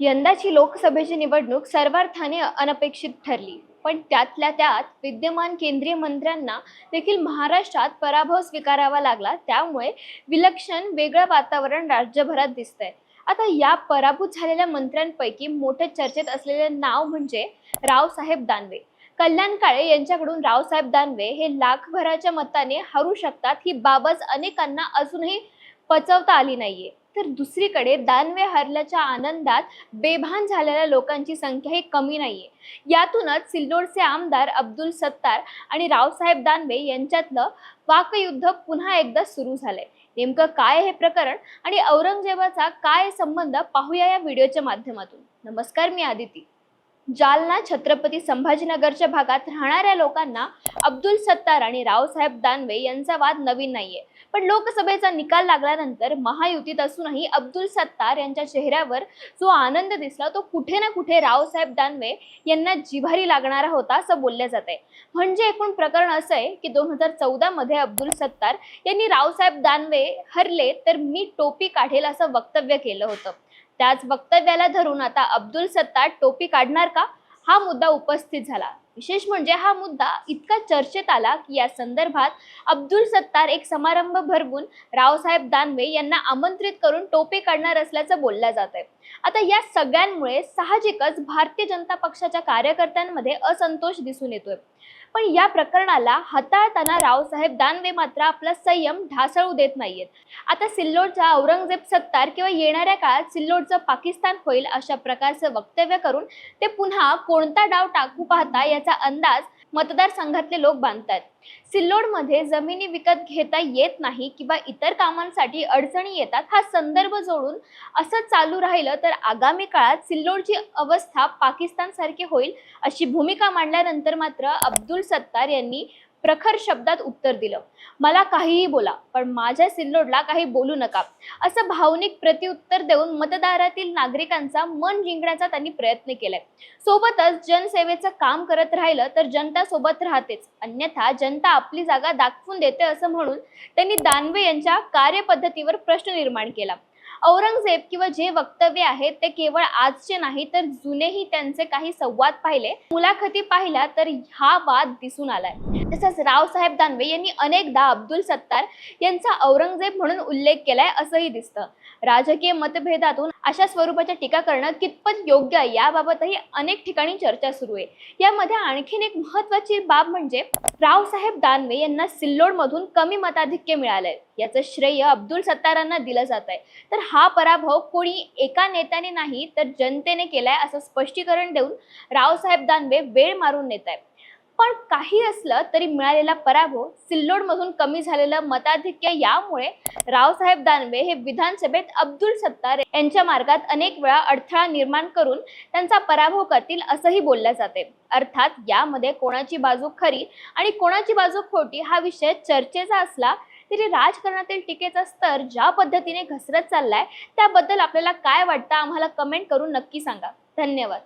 यंदाची लोकसभेची निवडणूक सर्वार्थाने अनपेक्षित ठरली. पण त्यातल्या त्यात विद्यमान केंद्रीय मंत्र्यांना देखील महाराष्ट्रात पराभव स्वीकारावा लागला. त्यामुळे विलक्षण वेगळं वातावरण राज्यभरात दिसतंय. आता या पराभूत झालेल्या मंत्र्यांपैकी मोठे चर्चेत असलेले नाव म्हणजे रावसाहेब दानवे. कल्याण काळे यांच्याकडून रावसाहेब दानवे हे लाखभराच्या मताने हरू शकतात. ही बाबच अनेकांना अजूनही पचवता आली नाहीये. तर दुसरीकडे दानवे हरल्याच्या आनंदात बेभान झालेल्या लोकांची संख्याही कमी नाही आहे यातूनच सिल्लोडचे आमदार अब्दुल सत्तार आणि रावसाहेब दानवे यांच्यातलं वाकयुद्ध पुन्हा एकदा सुरू झालंय. नेमकं काय हे प्रकरण आणि औरंगजेबाचा काय संबंध पाहूया या व्हिडिओच्या माध्यमातून. नमस्कार मी आदिती. जालना छत्रपती संभाजीनगरच्या भागात राहणाऱ्या लोकांना अब्दुल सत्तार आणि रावसाहेब दानवे यांचा वाद नवीन नाहीये. पण लोकसभेचा निकाल लागल्यानंतर महायुतीत असूनही अब्दुल सत्तार यांच्या चेहऱ्यावर जो आनंद दिसला तो कुठे ना कुठे रावसाहेब दानवे यांना जिव्हारी लागणारा होता असं बोललं जात आहे म्हणजे एकूण प्रकरण असं आहे की दोन हजार चौदा मध्ये अब्दुल सत्तार यांनी रावसाहेब दानवे हरले तर मी टोपी काढेल असं वक्तव्य केलं होतं. त्याच वक्तव्याला धरून आता अब्दुल सत्तार टोपी काढणार का? हा मुद्दा उपस्थित झाला. विशेष म्हणजे हा मुद्दा इतका चर्चेत आला की या संदर्भात अब्दुल सत्तार एक समारंभ भरवून रावसाहेब दानवे यांना आमंत्रित करून टोपी काढणार असल्याचं बोललं जात आहे आता या सगळ्यांमुळे साहजिकच भारतीय जनता पक्षाच्या कार्यकर्त्यांमध्ये असंतोष दिसून येतोय. पण या प्रकरणाला हाताळताना रावसाहेब दानवे मात्र आपला संयम ढासळू देत नाहीयेत. आता सिल्लोडचा औरंगजेब सत्तार किंवा येणाऱ्या काळात सिल्लोडचं पाकिस्तान होईल अशा प्रकारचं वक्तव्य करून ते पुन्हा कोणता डाव टाकू पाहता याचा अंदाज मतदारसंघातले लोक बांधतात. सिल्लोडमध्ये जमिनी विकत घेता येत नाही किंवा इतर कामांसाठी अडचणी येतात हा संदर्भ जोडून असं चालू राहिलं तर आगामी काळात सिल्लोडची अवस्था पाकिस्तानसारखी होईल अशी भूमिका मांडल्यानंतर मात्र अब्दुल सत्तार यांनी प्रखर शब्दात उत्तर दिलं. मला काहीही बोला पण माझ्या सिल्लोडला काही बोलू नका. असं भावनिक प्रतिउत्तर देऊन मतदारातील नागरिकांचा मन जिंकण्याचा त्यांनी प्रयत्न केलाय. सोबतच जनसेवेचं काम करत राहिलं तर जनता सोबत राहतेच. अन्यथा जनता आपली जागा दाखवून देते असं म्हणून त्यांनी दानवे यांच्या कार्यपद्धतीवर प्रश्न निर्माण केला. औरंगजेब किंवा जे वक्तव्य आहेत ते केवळ आजचे नाही तर जुनेही त्यांचे काही संवाद पाहिले. मुलाखती पाहिल्या तर हा वाद दिसून आलाय. तसंच रावसाहेब दानवे यांनी अनेकदा अब्दुल सत्तार यांचा औरंगजेब म्हणून उल्लेख केलाय असंही दिसतं. राजकीय मतभेदातून अशा स्वरूपाच्या टीका करणं कितपत योग्य आहे याबाबतही अनेक ठिकाणी चर्चा सुरू आहे. यामध्ये आणखीन एक महत्वाची बाब म्हणजे रावसाहेब दानवे यांना सिल्लोडमधून कमी मताधिक्य मिळालंय. याचं श्रेय अब्दुल सत्तारांना दिलं जात आहे. तर हा पराभव कोणी एका नेत्याने नाही तर जनतेने केलाय असं स्पष्टीकरण देऊन रावसाहेब दानवे वेळ मारून नेत आहेत पण काही असलं तरी मिळालेला पराभव सिल्लोडमधून कमी झालेलं मताधिक्य यामुळे रावसाहेब दानवे हे विधानसभेत अब्दुल सत्तार यांच्या मार्गात अनेक वेळा अडथळा निर्माण करून त्यांचा पराभव करतील असंही बोललं जाते. अर्थात यामध्ये कोणाची बाजू खरी आणि कोणाची बाजू खोटी हा विषय चर्चेचा असला तरी राजकारणातील टीकेचा स्तर ज्या पद्धतीने घसरत चाललाय त्याबद्दल आपल्याला काय वाटतं आम्हाला कमेंट करून नक्की सांगा. धन्यवाद.